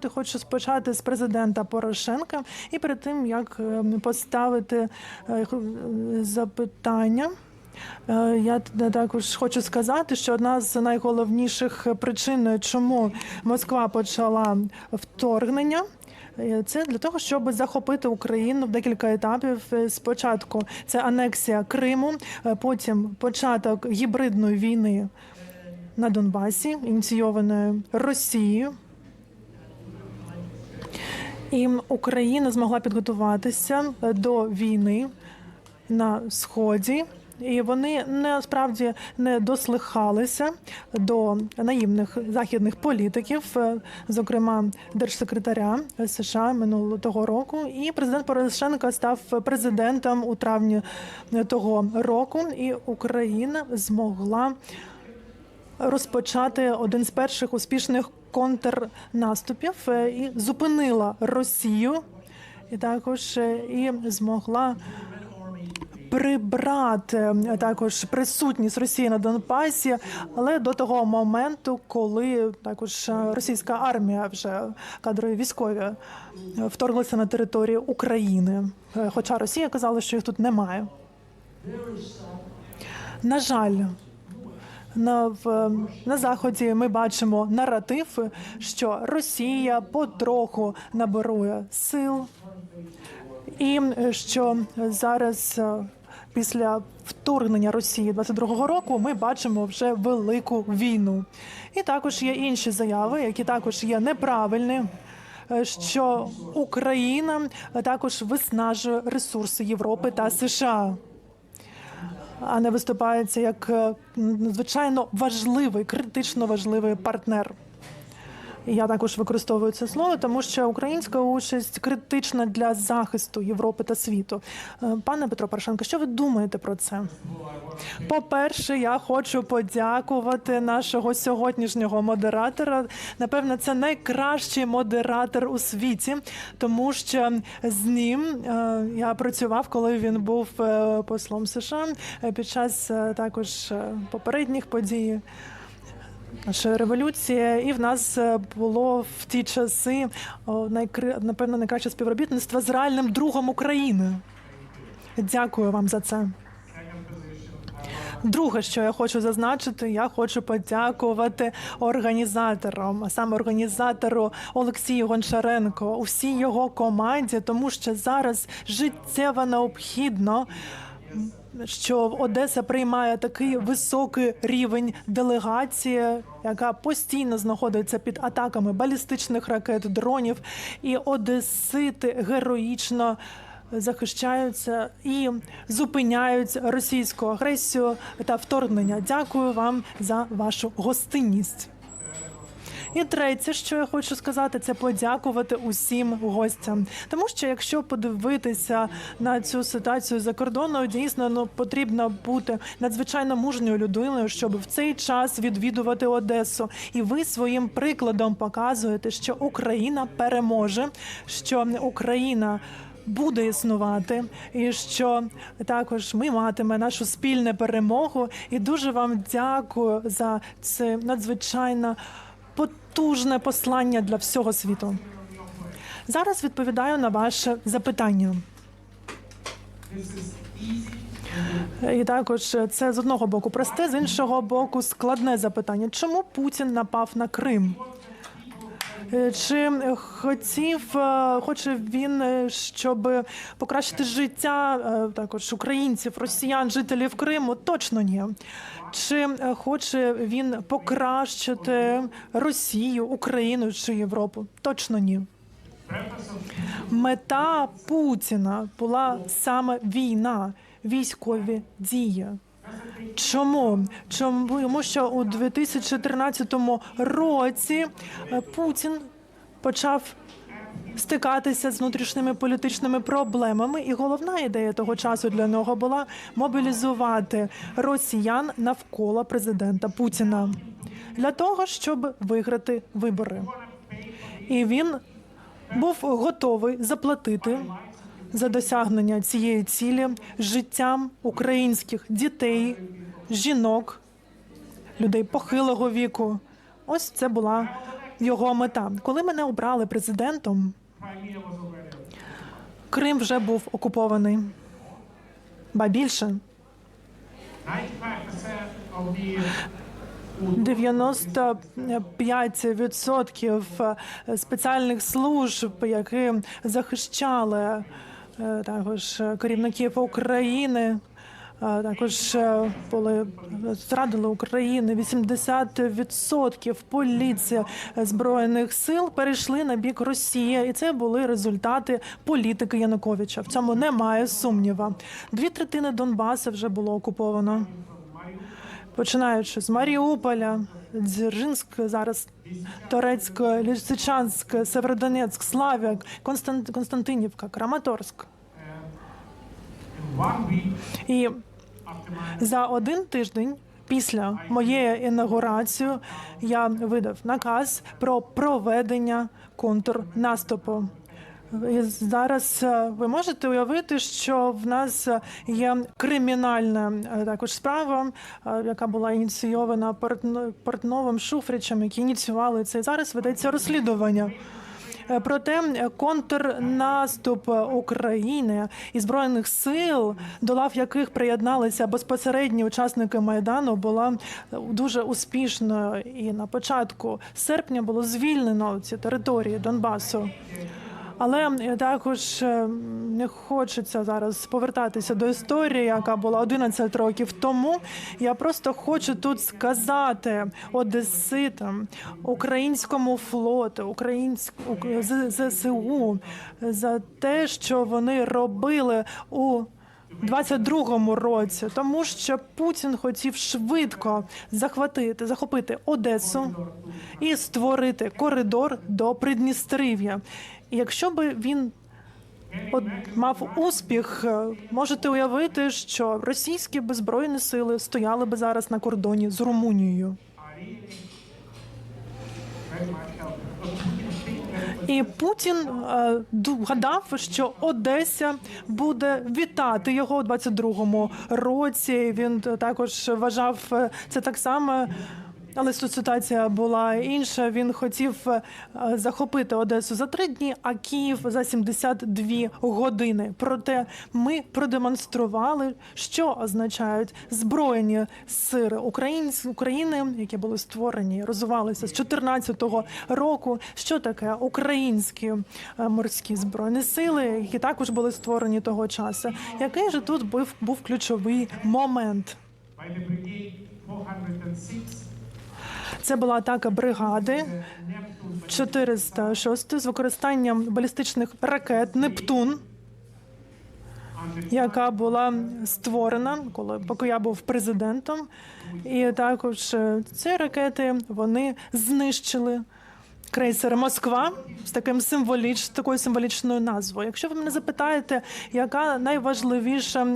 Ти хочу спочати з президента Порошенка, і перед тим як е, поставити е, запитання. е, Я також хочу сказати, що одна з найголовніших причин, чому Москва почала вторгнення, е, це для того, щоб захопити Україну в декілька етапів. Е, Спочатку це анексія Криму, е, потім початок гібридної війни на Донбасі, ініційованої Росією. І Україна змогла підготуватися до війни на сході. І вони насправді не дослухалися до наївних західних політиків, е, зокрема держсекретаря США минулого того року. І президент Порошенко став президентом у травні того року, і Україна змогла розпочати один з перших успішних контрнаступів е, і зупинила Росію, і також е, і змогла прибрати е, також присутність Росії на Донбасі, але до того моменту, коли також російська армія вже кадрові військові вторглися на територію України. Хоча Росія казала, що їх тут немає. На жаль, на, в, на заході ми бачимо наратив, що Росія потроху наборує сил, і що зараз е, після вторгнення Росії 22-го року ми бачимо вже велику війну. І також є інші заяви, які також є неправильні. е, Що Україна е, також виснажує ресурси Європи та США а не виступається як е, надзвичайно важливий, критично важливий партнер. Я також використовую це слово, тому що українська участь критична для захисту Європи та світу. Е, Пане Петро Порошенко, що ви думаєте про це? По-перше, я хочу подякувати нашого сьогоднішнього модератора. Напевно, це найкращий модератор у світі, тому що з ним е, я працював, коли він був е, послом США під час також попередніх подій. Наша революція, і в нас е, було в ті часи напевно найкраще співробітництво з реальним другом України. Дякую вам за це. Друге, що я хочу зазначити, я хочу подякувати організаторам, саме організатору Олексію Гончаренко, усій його команді, тому що зараз життєво необхідно. Що Одеса приймає такий високий рівень делегації, яка постійно знаходиться під атаками балістичних ракет, дронів, і одесити героїчно захищаються і зупиняють російську агресію та вторгнення. Дякую вам за вашу гостинність. І третє, що я хочу сказати, це подякувати усім гостям. Тому що якщо подивитися на цю ситуацію за кордоном, дійсно ну потрібно бути надзвичайно мужньою людиною, щоб в цей час відвідувати Одесу. І ви своїм прикладом показуєте, що Україна переможе, що Україна. Буде існувати, і що також ми матиме нашу спільну перемогу. І дуже вам дякую за це надзвичайно потужне послання для всього світу. Зараз відповідаю на ваше запитання. І також це з одного боку просте, з іншого боку, складне запитання. Чому Путін напав на Крим? Е, Чи хотів, е, хоче він, е, щоб покращити життя також українців, росіян, жителів Криму? Точно ні. Чи хоче він покращити Росію, Україну чи Європу? Точно ні. Мета Путіна була саме війна, військові дії. Чому? Чому? Тому що у 2013 році е, Путін почав стикатися з внутрішніми політичними проблемами, і головна ідея того часу для нього була мобілізувати росіян навколо президента Путіна для того, щоб виграти вибори. І він був готовий заплатити за досягнення цієї цілі життям українських дітей, жінок, людей похилого віку. Ось це була його мета. Коли мене обрали президентом, Крим вже був окупований. Ба більше 95% of the 95% спеціальних служб, які захищали також керівників України. е, Також е, були зрадили України. 80% поліції збройних сил перейшли на бік Росії, і це були результати політики Януковича. В цьому немає сумніва. Дві третини Донбасу вже було окуповано починаючи з Маріуполя, Дзержинськ, зараз Торецьк, Лисичанськ, Северодонецьк, Славяк, Констант... Константинівка, Краматорськ. І за один тиждень після моєї інаугурації я видав наказ про проведення контрнаступу. Зараз е, ви можете уявити, що в нас е, є кримінальна е, також справа, яка була ініційована Портно- Портновим Шуфричем, які ініціювали це. Зараз ведеться розслідування. Проте контрнаступ України і збройних сил, до лав яких приєдналися безпосередні учасники майдану, була дуже успішною. І на початку серпня було звільнено ці території Донбасу. Але е, також е, не хочеться зараз повертатися до історії, яка була 11 років тому. Я просто хочу тут сказати одеситам, українському флоту, українську ЗСУ за те, що вони робили у 22-му році, тому що Путін хотів швидко захватити, захопити Одесу і створити коридор до Придністров'я. Якщо би він от мав успіх, е, можете уявити, що російські беззбройні сили стояли би зараз на кордоні з Румунією. І Путін е, гадав, що Одеся буде вітати його у 22-му році. Він також вважав е, це так само. Але тут ситуація була інша. Він хотів е, захопити Одесу за три дні, а Київ за 72 години. Проте ми продемонстрували, що означають збройні сили України, які були створені, розвивалися з 14-го року. Що таке українські е, морські збройні сили, які також були створені того часу. Який же тут був, був ключовий момент? Це була атака бригади Neptune 406 з використанням балістичних ракет Нептун, яка була створена, коли поки я був президентом. І також е, ці ракети вони знищили. Крейсер Москва з таким символіч, такою символічною назвою. Якщо ви мене запитаєте, яка найважливіша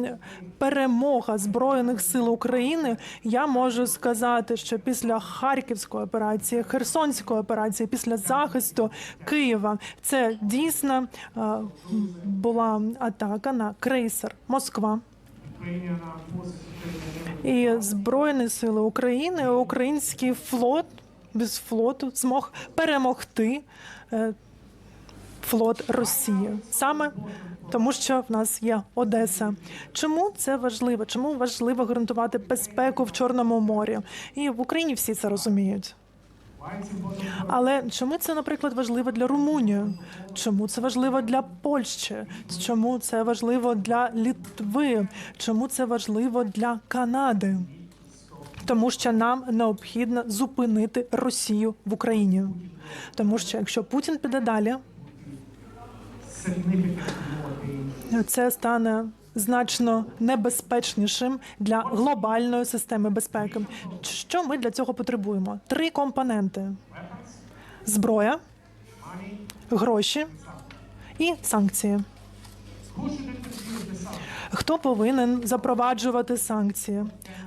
перемога збройних сил України, я можу сказати, що після Харківської операції, Херсонської операції, після захисту Києва, це дійсно е, була атака на крейсер Москва. І Збройні сили України, український флот без флоту змог перемогти е, флот Росії саме тому, що в нас є Одеса. Чому це важливо? Чому важливо гарантувати безпеку в Чорному морі? І в Україні всі це розуміють. Але чому це, наприклад, важливо для Румунії? Чому це важливо для Польщі? Чому це важливо для Литви? Чому це важливо для Канади? Тому що нам необхідно зупинити Росію в Україні. Тому що якщо Путін піде далі, це стане значно небезпечнішим для глобальної системи безпеки. Що ми для цього потребуємо? Три компоненти: зброя, гроші і санкції. Хто повинен запроваджувати санкції?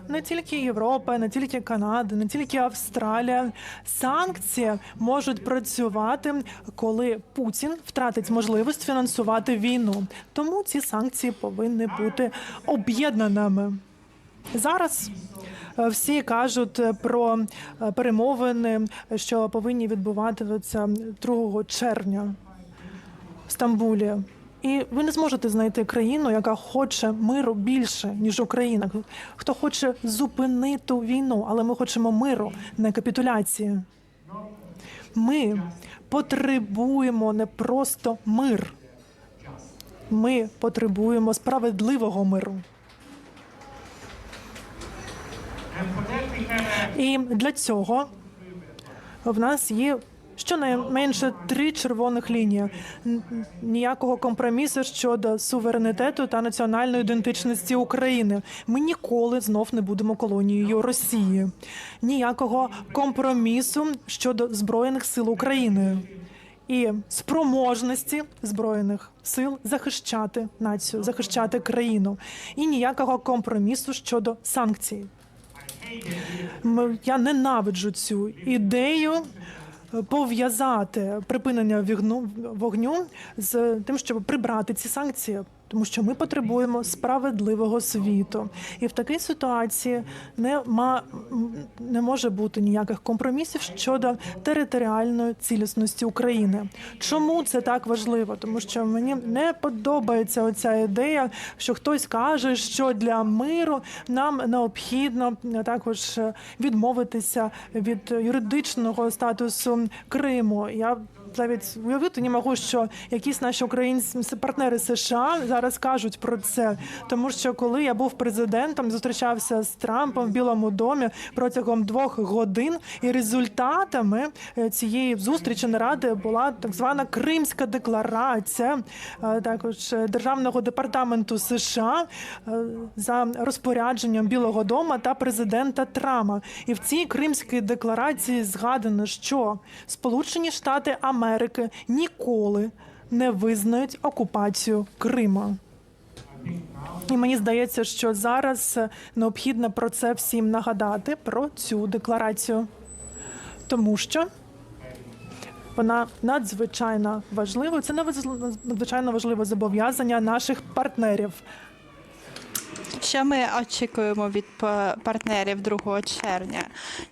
Не тільки Європа, не тільки Канада, не тільки Австралія. Санкції можуть працювати, коли Путін втратить можливість фінансувати війну. Тому ці санкції повинні бути об'єднаними. Зараз е, всі кажуть про е, перемовини, що повинні відбуватися 2 червня в Стамбулі. І ви не зможете знайти країну, яка хоче миру більше, ніж Україна. Хто хоче зупинити війну, але ми хочемо миру, не капітуляції. Ми потребуємо не просто мир. Ми потребуємо справедливого миру. І для цього в нас є щонайменше три червоних лінії. Ніякого компромісу щодо суверенітету та національної ідентичності України. Ми ніколи знов не будемо колонією Росії. Ніякого компромісу щодо збройних сил України. І спроможності збройних сил захищати націю, захищати країну, і ніякого компромісу щодо санкцій. Я ненавиджу цю ідею пов'язати припинення вогню з тим, щоб прибрати ці санкції. Тому що ми потребуємо справедливого світу, і в такій ситуації не, ма, не може бути ніяких компромісів щодо територіальної цілісності України. Чому це так важливо? Тому що мені не подобається оця ідея, що хтось каже, що для миру нам необхідно також відмовитися від юридичного статусу Криму. Я навіть уявити не можу, що якісь наші українські партнери США зараз кажуть про це. Тому що коли я був президентом, зустрічався з Трампом в Білому домі протягом двох годин, і результатами е, цієї зустрічі наради була так звана Кримська декларація, е, також е, державного департаменту США за розпорядженням Білого Дому та президента Трама. І в цій Кримській декларації згадано, що Сполучені Штати Америки ніколи не визнають окупацію Крима. І мені здається, що зараз е, необхідно про це всім нагадати про цю декларацію, тому що вона надзвичайно важлива. Це надзвичайно важливе зобов'язання наших партнерів. Що ми очікуємо від па- партнерів 2 червня?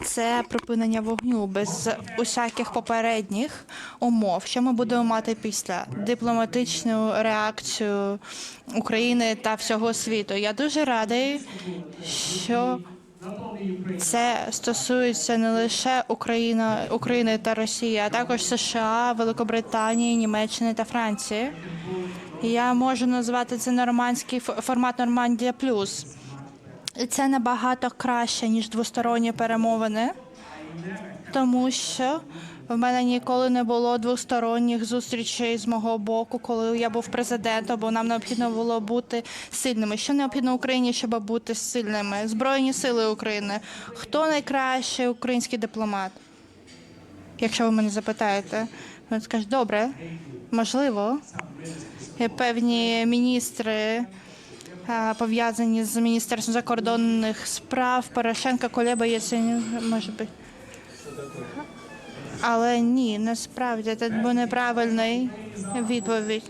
Це припинення вогню без усяких попередніх умов. Що ми будемо мати після дипломатичну реакцію України та всього світу? Я дуже радий, що це стосується не лише Україна, України та Росії, а також США, Великобританії, Німеччини та Франції. Я можу назвати це нормандський формат Нормандія Плюс. І Це набагато краще, ніж двосторонні перемовини, тому що в мене ніколи не було двосторонніх зустрічей з мого боку, коли я був президентом, бо нам необхідно було бути сильними. Що необхідно Україні, щоб бути сильними? Збройні сили України. Хто найкращий український дипломат? Якщо ви мене запитаєте, ви скажете, добре, можливо. Є певні міністри пов'язані з міністерством закордонних справ Порошенка, Колеба Яценюк, може бути. Але ні, насправді це був неправильний відповідь.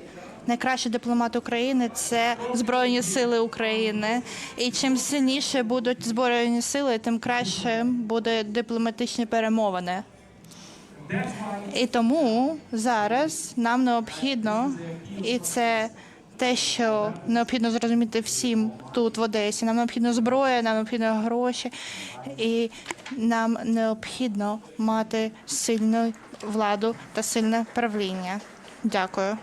Найкращий дипломат України це Збройні Сили України. І чим сильніше будуть збройні сили, тим краще буде дипломатичні перемовини. І тому зараз нам необхідно, і це те, що необхідно зрозуміти всім тут в Одесі. Нам необхідно зброя, нам необхідно гроші, і нам необхідно мати сильну владу та сильне правління. Дякую.